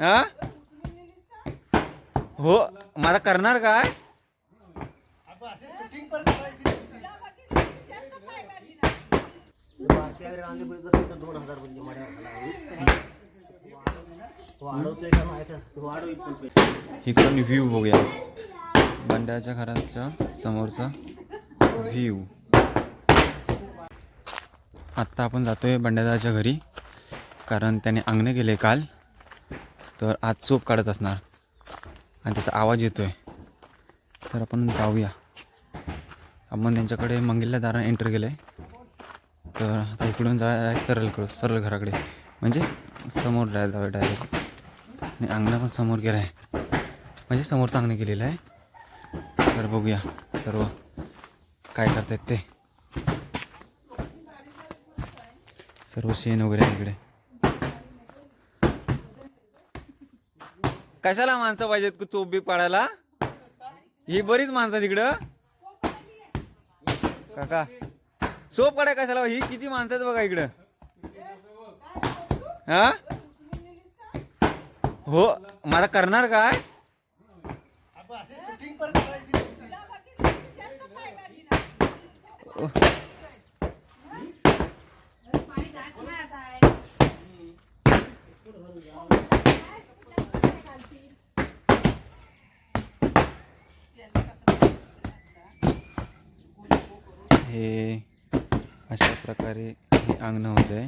हा? हो मला करणार काय? दोन हजार म्हणजे वाढवतोय का माहिती इकडून व्ह्यू बघूया. बंड्याच्या घराच्या समोरचा व्ह्यू आत्ता आपण जातोय बंड्यादाच्या घरी कारण त्याने अंगणे गेले काल. तर आज चोप काढत असणार. आणि त्याचा आवाज येतो आहे तर आपण जाऊया. आपण त्यांच्याकडे मंगिल्या दारानं एंटर केलं आहे तर आता इकडून जा सरळकडं सरळ घराकडे. म्हणजे समोर जाय जाऊया डायरेक्ट आणि अंगणा पण समोर गेला आहे म्हणजे समोरचं चांगलं केलेलं आहे. तर बघूया सर्व काय करतायत ते. सर्व शेण वगैरे आहे इकडे. कशाला माणसं पाहिजेत चोपबी पाडायला ही बरीच माणसं आहेत तिकडं. काका सोप काढाय कशाला हो? ही किती माणसं आहेत बघा इकडं. हा? हो मला करणार काय? हे अशा प्रकारे हे अंगण होत आहे.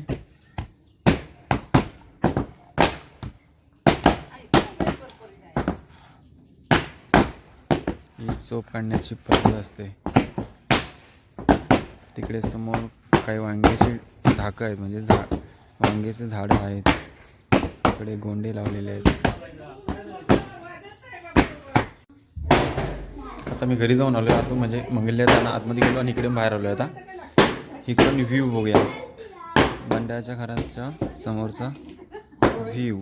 ही चोप काढण्याची पद्धत असते. तिकडे समोर काही वांग्याची ढाकं आहेत म्हणजे झाड वांग्याचे झाडं आहेत. तिकडे गोंडे लावलेले आहेत. आता मी घरी जाऊन आलो आता म्हणजे मंगल्या जाताना आतमध्ये गेलो आणि इकडे बाहेर आलो आहे आता इकडून व्ह्यू बघूया. बंड्याच्या घराच्या समोरचा व्ह्यू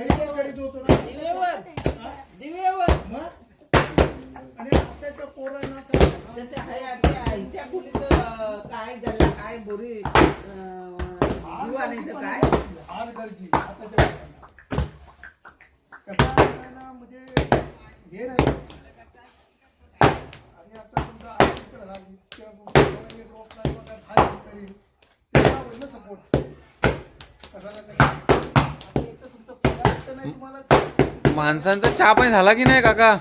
तरी पण करीत होतो ना? मग? आणि आताच्या पोरांना काय? काय झालं काय बोरी नाही तर काय? फार गरजी आताच्या कसं आहे ना म्हणजे हे नाही. आणि आता तुमचा इतक्या रोप नाही बघा, तरी त्याला सपोर्ट कशाला आता एक तर तुमचं पगार नाही तुम्हाला माणसांचा चहा पाणी झाला की नाही काका?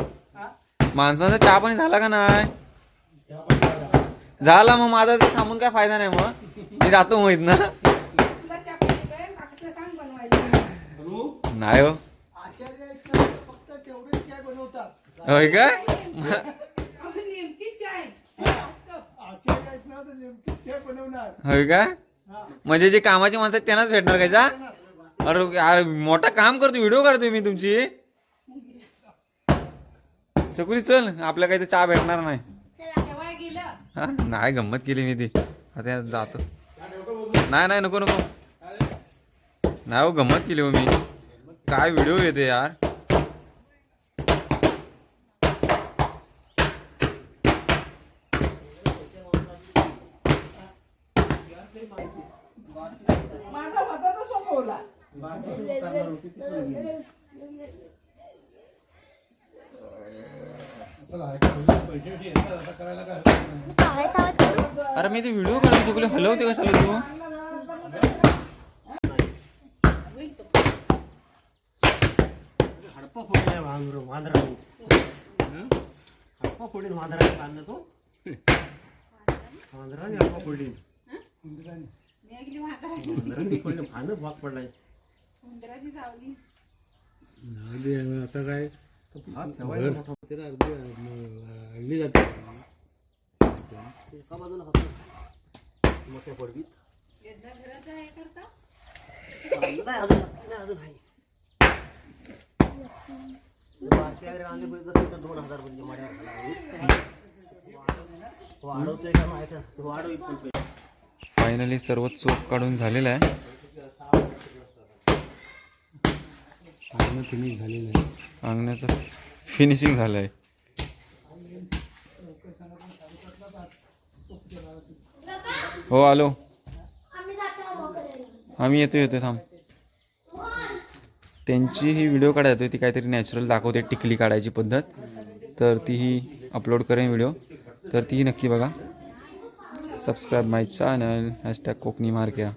माणसांचा चहा पाणी झाला का नाही? झाला मग माझा थांबून काय फायदा नाही मग. मी जातो माहीत ना नाही हो. होय बनवणार. होय काय हा. म्हणजे जे कामाची माणसं आहेत त्यांनाच भेटणार का? अरे यार, मोठा काम करतो व्हिडिओ काढतोय मी तुमची. सकुली चल आपल्या काही तर चहा भेटणार नाही. हा? नाही गंमत केली मी ती. आता जातो. नाही नाही नको नको. नाही हो गंमत केली हो मी. काय व्हिडिओ येते यार? माझा होता तर सोपवला अरे मी ते व्हिडिओ काढतो तुकडे हलवते कशाला तू? हडपा फोडील वांदर वांदरा हडपा फोडील वांदरा काढलं तो? वांदराने हडपा फोडली वांदराने फोडली फानं भाग पडलाय. आता काय? अगदी जाते. एका बाजूला हात मोठ्या पडवीत. नाही अजून नाही आहे दोन हजार म्हणजे वाढवतोय का माहिती? वाढवीत फायनली सर्व चोप काढून झालेलं आहे. फिनिश झालेलं आहे. अंगण्याचं फिनिशिंग झालं आहे हो आलो. आम्ही येतो येतो थांब. त्यांची ही व्हिडिओ काढायला ती काहीतरी नॅचरल दाखवते टिकली काढायची पद्धत. तर तीही अपलोड करेन व्हिडिओ तर तीही नक्की बघा. Subscribe my channel hashtag Kokani Markya